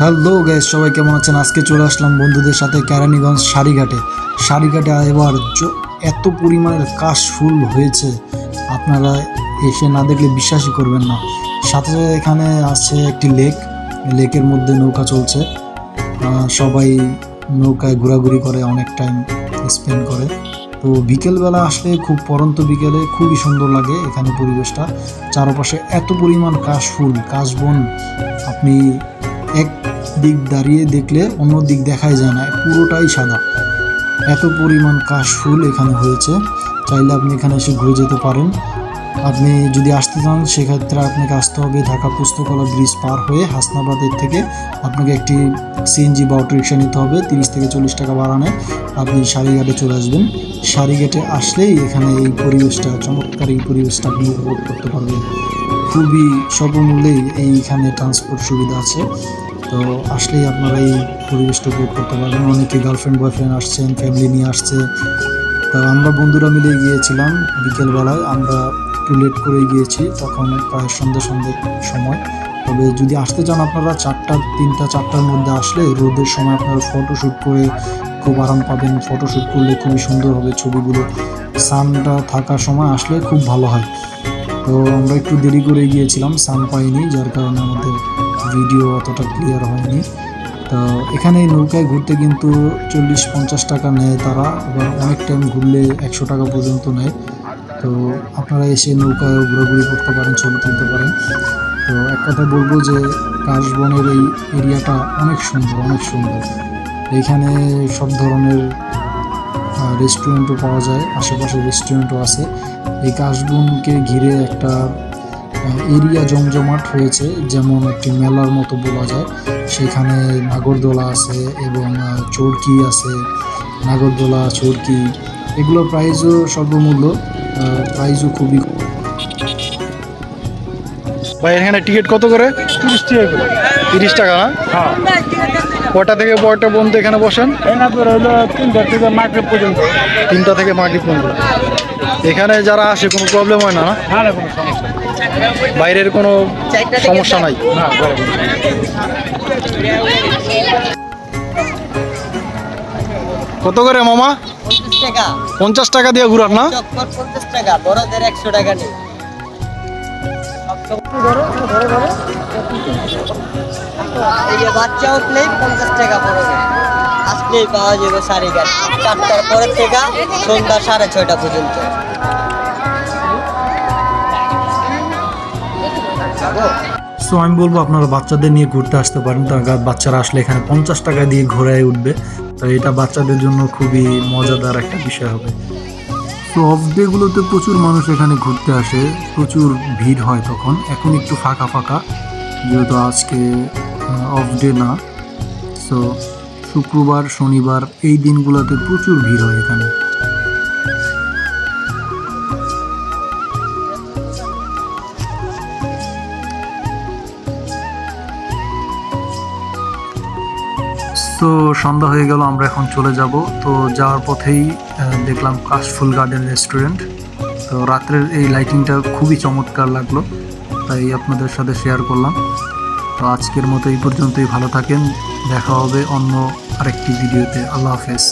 Hello guys, সবাই কেমন আছেন? আজকে চলে আসলাম বন্ধুদের সাথে কেরানীগঞ্জ শাড়িঘাটে। শাড়িঘাটে এবার এত পরিমাণের কাশ ফুল হয়েছে, আপনারা এসে না দেখলে বিশ্বাসই করবেন না। সাথে সাথে এখানে আছে একটি লেক, লেকের মধ্যে নৌকা চলছে। সবাই নৌকায় ঘোরাঘুরি করে, অনেক টাইম স্পেন্ড করে। তো বিকেলবেলা আসলে খুব পরন্ত বিকেলে খুবই সুন্দর লাগে এখানে পরিবেশটা। চারপাশে এত পরিমাণ কাশ ফুল কাশবন আপনি এক দিক দাঁড়িয়ে দেখলে অন্য দিক দেখাই যায় না, পুরোটাই সাদা। এত পরিমাণ কাশ ফুল এখানে হয়েছে। চাইলে আপনি এখানে এসে ঘুরে যেতে পারেন। আপনি যদি আসতে চান, সেক্ষেত্রে আপনাকে আসতে হবে ঢাকা পুস্তকলা ব্রিজ পার হয়ে হাসনাবাদের থেকে। আপনাকে একটি সিএনজি বা অটো রিক্সা নিতে হবে, তিরিশ থেকে চল্লিশ টাকা বাড়ানে আপনি সারিঘাটে চলে আসবেন। সারিঘাটে আসলেই এখানে এই পরিবেশটা, চমৎকার এই পরিবেশটা আপনি উপভোগ করতে পারবেন। খুবই স্বল্পমূল্যেই এইখানে ট্রান্সপোর্ট সুবিধা আছে। তো আসলেই আপনারা এই পরিবেশটা উপভোগ করতে পারবেন। অনেকে গার্লফ্রেন্ড বয়ফ্রেন্ড আসছেন ফ্যামিলি নিয়ে আসছে। তো আমরা বন্ধুরা মিলে গিয়েছিলাম বিকেলবেলায়। আমরা একটু লেট করে গিয়েছি, তখন প্রায় সন্ধ্যে সন্ধ্যে সময়। তবে যদি আসতে চান আপনারা, চারটা, তিনটা, চারটার মধ্যে আসলে রোদের সময় আপনারা ফটোশ্যুট করে খুব আরাম পাবেন। ফটোশ্যুট করলে খুবই সুন্দর হবে ছবিগুলো। সানটা থাকার সময় আসলে খুব ভালো হয়। তো আমরা একটু দেরি করে গিয়েছিলাম সান পাইনি, যার কারণে আমাদের ভিডিও অতটা ক্লিয়ার হয়নি। তো এখানে নৌকায় ঘুরতে কিন্তু চল্লিশ পঞ্চাশ টাকা নেয় তারা, আবার অনেক টাইম ঘুরলে একশো টাকা পর্যন্ত নেয়। তো আপনারা এসে নৌকায় ঘোরাঘুরি করতে পারেন, ছবি তুলতে পারেন। তো এক কথা বলব যে কাশবনের এই এরিয়াটা অনেক সুন্দর অনেক সুন্দর। এইখানে সব ধরনের রেস্টুরেন্টও পাওয়া যায় আশেপাশে রেস্টুরেন্টও আছে। এই কাশবনকে ঘিরে একটা এরিয়া জমজমাট হয়েছে যেমন একটি মেলার মতো বলা যায়। সেখানে নাগরদোলা আছে এবং চরকি আছে নাগরদোলা চরকি এগুলোর প্রাইসও স্বল্পমূল্য প্রাইসও খুবই ভাই এখানে টিকিট কত করে? তিরিশ টাকা তিরিশ টাকা না? হ্যাঁ। কটা থেকে কয়টা পর্যন্ত এখানে বসেন? তিনটা থেকে মার্কেট পর্যন্ত। তিনটা থেকে মাগরিব পর্যন্ত। এখানে যারা আসে কোনো প্রবলেম হয় না না? কোনো সমস্যা বাইরের কোনো সমস্যা নাই? না কত করে মামা? পঞ্চাশ টাকা। পঞ্চাশ টাকা দিয়ে ঘুরান না? পঞ্চাশ টাকা বড়দের একশো টাকা নেই সাড়ে ছয়টা পর্যন্ত। সো আমি বলব আপনারা বাচ্চাদের নিয়ে ঘুরতে আসতে পারেন। তার বাচ্চারা আসলে এখানে পঞ্চাশ টাকা দিয়ে ঘোরায় উঠবে। তো এটা বাচ্চাদের জন্য খুবই মজাদার একটা বিষয় হবে। তো অফ ডেগুলোতে প্রচুর মানুষ এখানে ঘুরতে আসে। প্রচুর ভিড় হয় তখন। এখন একটু ফাঁকা ফাঁকা, যেহেতু আজকে অফ ডে না। সো শুক্রবার, শনিবার, এই দিনগুলোতে প্রচুর ভিড় হয় এখানে। তো সন্ধ্যা হয়ে গেল, আমরা এখন চলে যাব। তো যাওয়ার পথেই দেখলাম কাশফুল গার্ডেন রেস্টুরেন্ট। তো রাত্রের এই লাইটিংটা খুবই চমৎকার লাগল, তাই আপনাদের সাথে শেয়ার করলাম। তো আজকের মতো এই পর্যন্তই, ভালো থাকেন, দেখা হবে অন্য আরেকটি ভিডিওতে। আল্লাহ হাফেজ।